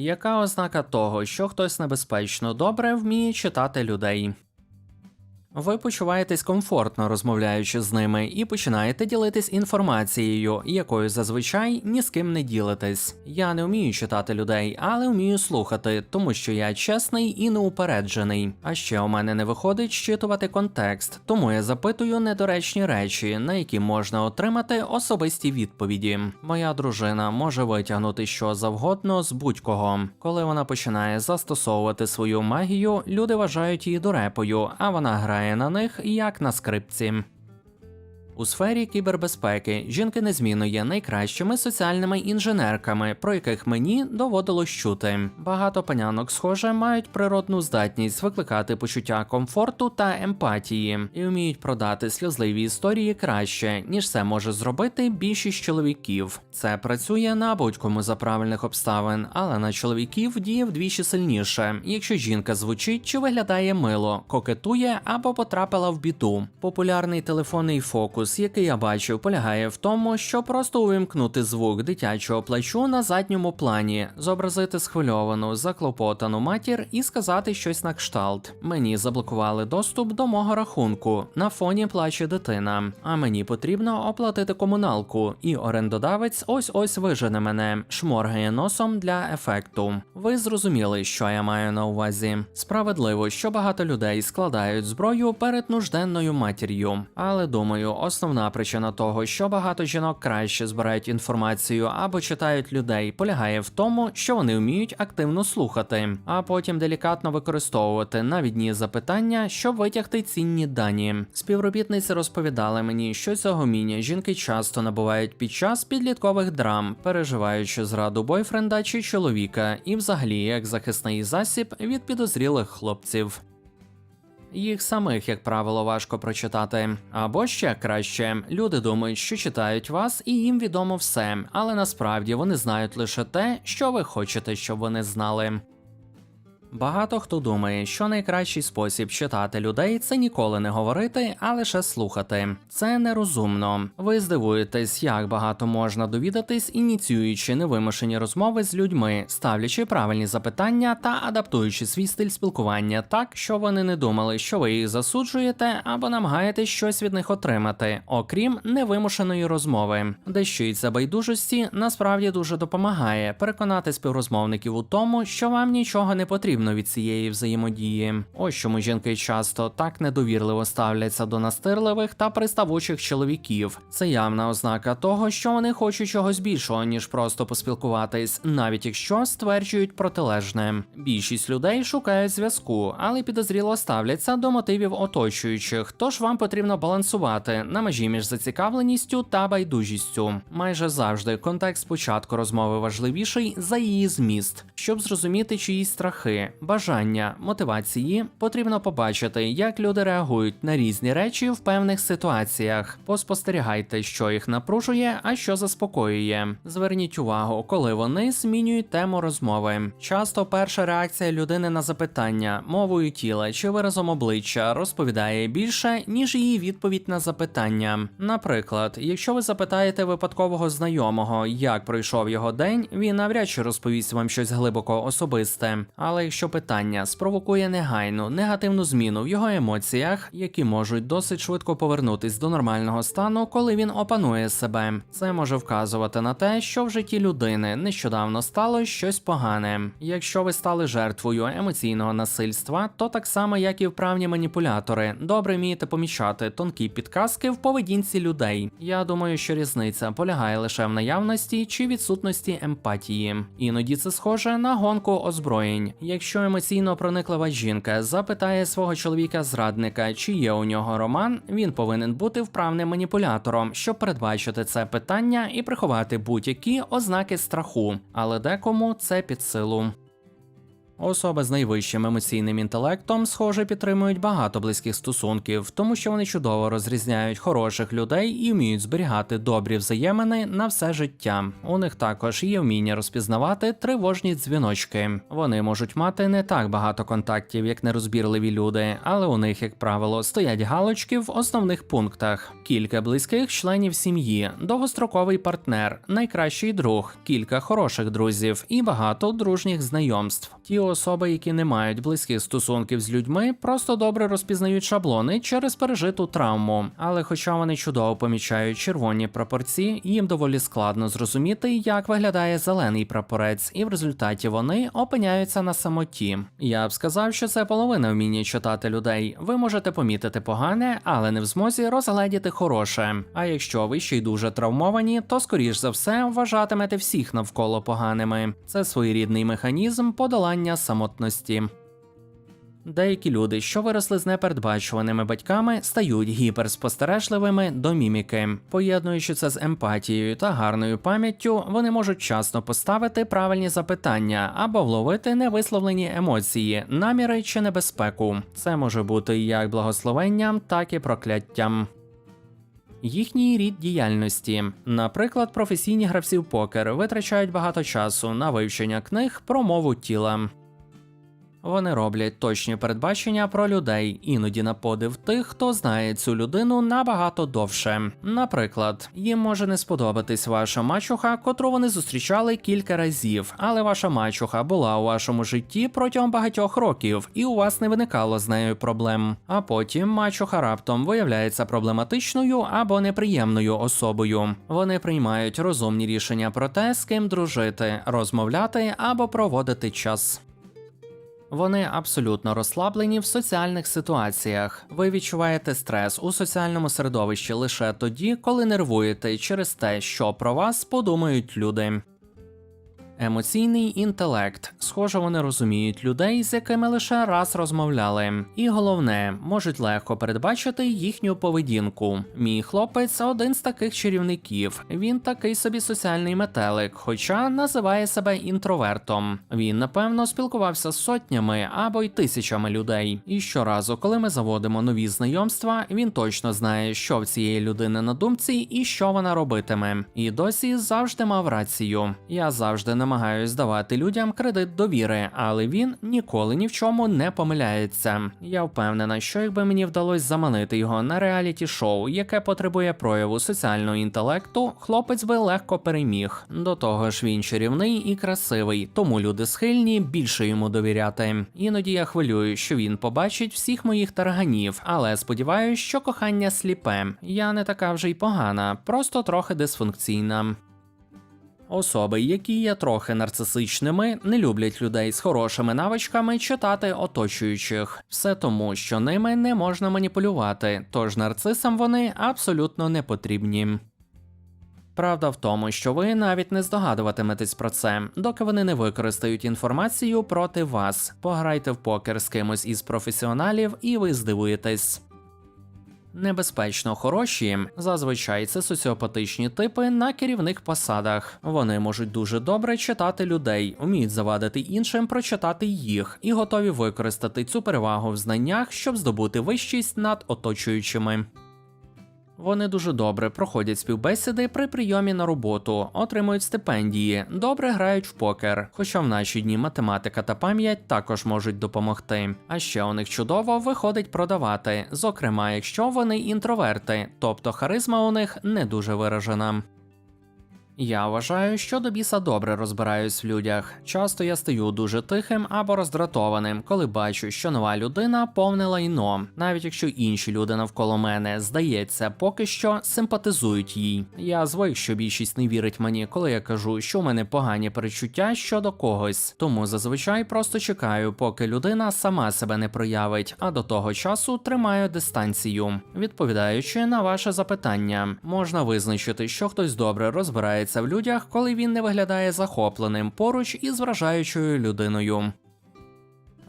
Яка ознака того, що хтось небезпечно добре вміє читати людей? Ви почуваєтесь комфортно розмовляючи з ними і починаєте ділитись інформацією, якою зазвичай ні з ким не ділитесь. Я не вмію читати людей, але вмію слухати, тому що я чесний і неупереджений. А ще у мене не виходить щитувати контекст, тому я запитую недоречні речі, на які можна отримати особисті відповіді. Моя дружина може витягнути що завгодно з будь-кого. Коли вона починає застосовувати свою магію, люди вважають її дурепою, а вона грає на них як на скрипці. У сфері кібербезпеки жінки незмінно є найкращими соціальними інженерками, про яких мені доводилось чути. Багато панянок, схоже, мають природну здатність викликати почуття комфорту та емпатії і вміють продати сльозливі історії краще, ніж це може зробити більшість чоловіків. Це працює на будь-кому за правильних обставин, але на чоловіків діє вдвічі сильніше, якщо жінка звучить чи виглядає мило, кокетує або потрапила в біду. Популярний телефонний фокус, який я бачив, полягає в тому, що просто увімкнути звук дитячого плачу на задньому плані, зобразити схвильовану, заклопотану матір і сказати щось на кшталт. Мені заблокували доступ до мого рахунку. На фоні плаче дитина. А мені потрібно оплатити комуналку, і орендодавець ось ось вижене мене, шморгає носом для ефекту. Ви зрозуміли, що я маю на увазі. Справедливо, що багато людей складають зброю перед нужденною матір'ю, але думаю, основна причина того, що багато жінок краще збирають інформацію або читають людей, полягає в тому, що вони вміють активно слухати, а потім делікатно використовувати навідні запитання, щоб витягти цінні дані. Співробітниці розповідали мені, що цього вміння жінки часто набувають під час підліткових драм, переживаючи зраду бойфренда чи чоловіка, і взагалі як захисний засіб від підозрілих хлопців. Їх самих, як правило, важко прочитати. Або ще краще, люди думають, що читають вас, і їм відомо все, але насправді вони знають лише те, що ви хочете, щоб вони знали. Багато хто думає, що найкращий спосіб читати людей це ніколи не говорити, а лише слухати. Це нерозумно. Ви здивуєтесь, як багато можна довідатись, ініціюючи невимушені розмови з людьми, ставлячи правильні запитання та адаптуючи свій стиль спілкування так, що вони не думали, що ви їх засуджуєте або намагаєтесь щось від них отримати, окрім невимушеної розмови. Дещо із за байдужості насправді дуже допомагає переконати співрозмовників у тому, що вам нічого не потрібно від цієї взаємодії. Ось чому жінки часто так недовірливо ставляться до настирливих та приставучих чоловіків. Це явна ознака того, що вони хочуть чогось більшого, ніж просто поспілкуватись, навіть якщо стверджують протилежне. Більшість людей шукають зв'язку, але підозріло ставляться до мотивів оточуючих, тож вам потрібно балансувати на межі між зацікавленістю та байдужістю. Майже завжди контекст початку розмови важливіший за її зміст, щоб зрозуміти чиїсь страхи, бажання, мотивації, потрібно побачити, як люди реагують на різні речі в певних ситуаціях. Поспостерігайте, що їх напружує, а що заспокоює. Зверніть увагу, коли вони змінюють тему розмови. Часто перша реакція людини на запитання, мовою тіла чи виразом обличчя розповідає більше, ніж її відповідь на запитання. Наприклад, якщо ви запитаєте випадкового знайомого, як пройшов його день, він навряд чи розповість вам щось глибоко особисте. Але якщо питання спровокує негайну негативну зміну в його емоціях, які можуть досить швидко повернутись до нормального стану, коли він опанує себе, це може вказувати на те, що в житті людини нещодавно стало щось погане. Якщо ви стали жертвою емоційного насильства, то так само, як і вправні маніпулятори, добре вмієте помічати тонкі підказки в поведінці людей. Я думаю, що різниця полягає лише в наявності чи відсутності емпатії. Іноді це схоже на гонку озброєнь. Якщо емоційно прониклива жінка запитає свого чоловіка-зрадника, чи є у нього роман, він повинен бути вправним маніпулятором, щоб передбачити це питання і приховати будь-які ознаки страху, але декому це під силу. Особи з найвищим емоційним інтелектом, схоже, підтримують багато близьких стосунків, тому що вони чудово розрізняють хороших людей і вміють зберігати добрі взаємини на все життя. У них також є вміння розпізнавати тривожні дзвіночки. Вони можуть мати не так багато контактів, як нерозбірливі люди, але у них, як правило, стоять галочки в основних пунктах: кілька близьких членів сім'ї, довгостроковий партнер, найкращий друг, кілька хороших друзів і багато дружніх знайомств. Ті особи, які не мають близьких стосунків з людьми, просто добре розпізнають шаблони через пережиту травму. Але хоча вони чудово помічають червоні прапорці, їм доволі складно зрозуміти, як виглядає зелений прапорець, і в результаті вони опиняються на самоті. Я б сказав, що це половина вміння читати людей. Ви можете помітити погане, але не в змозі розгледіти хороше. А якщо ви ще й дуже травмовані, то скоріш за все вважатимете всіх навколо поганими. Це своєрідний механізм подолання самотності. Деякі люди, що виросли з непередбачуваними батьками, стають гіперспостережливими до міміки. Поєднуючи це з емпатією та гарною пам'яттю, вони можуть вчасно поставити правильні запитання або вловити невисловлені емоції, наміри чи небезпеку. Це може бути як благословенням, так і прокляттям. Їхній рід діяльності, наприклад, професійні гравці в покер витрачають багато часу на вивчення книг про мову тіла. Вони роблять точні передбачення про людей, іноді на подив тих, хто знає цю людину набагато довше. Наприклад, їм може не сподобатись ваша мачуха, котру вони зустрічали кілька разів, але ваша мачуха була у вашому житті протягом багатьох років, і у вас не виникало з нею проблем. А потім мачуха раптом виявляється проблематичною або неприємною особою. Вони приймають розумні рішення про те, з ким дружити, розмовляти або проводити час. Вони абсолютно розслаблені в соціальних ситуаціях. Ви відчуваєте стрес у соціальному середовищі лише тоді, коли нервуєте через те, що про вас подумають люди. Емоційний інтелект. Схоже, вони розуміють людей, з якими лише раз розмовляли. І головне, можуть легко передбачити їхню поведінку. Мій хлопець один з таких чарівників. Він такий собі соціальний метелик, хоча називає себе інтровертом. Він, напевно, спілкувався з сотнями або й тисячами людей. І щоразу, коли ми заводимо нові знайомства, він точно знає, що в цієї людини на думці і що вона робитиме. І досі завжди мав рацію. Я завжди намагаюсь давати людям кредит довіри, але він ніколи ні в чому не помиляється. Я впевнена, що якби мені вдалося заманити його на реаліті шоу, яке потребує прояву соціального інтелекту, хлопець би легко переміг. До того ж, він чарівний і красивий, тому люди схильні більше йому довіряти. Іноді я хвилюю, що він побачить всіх моїх тарганів, але сподіваюся, що кохання сліпе. Я не така вже й погана, просто трохи дисфункційна. Особи, які є трохи нарцисичними, не люблять людей з хорошими навичками читати оточуючих. Все тому, що ними не можна маніпулювати, тож нарцисам вони абсолютно не потрібні. Правда в тому, що ви навіть не здогадуватиметесь про це, доки вони не використають інформацію проти вас. Пограйте в покер з кимось із професіоналів, і ви здивуєтесь. Небезпечно хороші зазвичай це соціопатичні типи на керівних посадах. Вони можуть дуже добре читати людей, вміють завадити іншим прочитати їх і готові використати цю перевагу в знаннях, щоб здобути вищість над оточуючими. Вони дуже добре проходять співбесіди при прийомі на роботу, отримують стипендії, добре грають в покер. Хоча в наші дні математика та пам'ять також можуть допомогти. А ще у них чудово виходить продавати, зокрема, якщо вони інтроверти, тобто харизма у них не дуже виражена. Я вважаю, що до біса добре розбираюсь в людях. Часто я стаю дуже тихим або роздратованим, коли бачу, що нова людина повне лайно, навіть якщо інші люди навколо мене, здається, поки що симпатизують їй. Я звик, що більшість не вірить мені, коли я кажу, що в мене погані перечуття щодо когось. Тому зазвичай просто чекаю, поки людина сама себе не проявить, а до того часу тримаю дистанцію. Відповідаючи на ваше запитання, можна визначити, що хтось добре розбирається в людях, коли він не виглядає захопленим поруч із вражаючою людиною.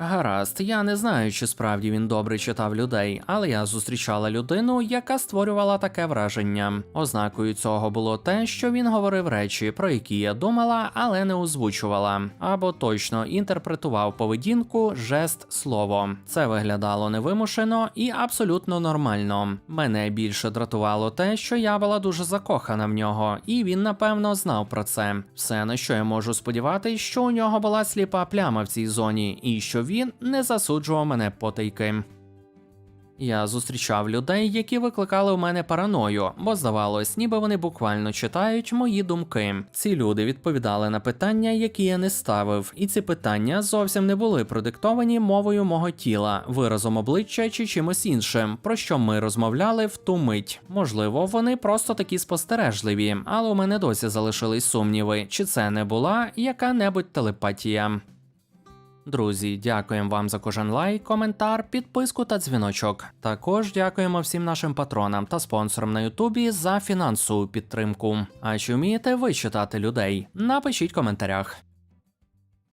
Гаразд, я не знаю, чи справді він добре читав людей, але я зустрічала людину, яка створювала таке враження. Ознакою цього було те, що він говорив речі, про які я думала, але не озвучувала, або точно інтерпретував поведінку, жест, слово. Це виглядало невимушено і абсолютно нормально. Мене більше дратувало те, що я була дуже закохана в нього, і він напевно знав про це. Все на що я можу сподіватися, що у нього була сліпа пляма в цій зоні, і що він не засуджував мене потайки. Я зустрічав людей, які викликали у мене параною, бо здавалось, ніби вони буквально читають мої думки. Ці люди відповідали на питання, які я не ставив, і ці питання зовсім не були продиктовані мовою мого тіла, виразом обличчя чи чимось іншим, про що ми розмовляли в ту мить. Можливо, вони просто такі спостережливі, але у мене досі залишились сумніви, чи це не була яка-небудь телепатія. Друзі, дякуємо вам за кожен лайк, коментар, підписку та дзвіночок. Також дякуємо всім нашим патронам та спонсорам на Ютубі за фінансову підтримку. А чи вмієте ви читати людей? Напишіть в коментарях.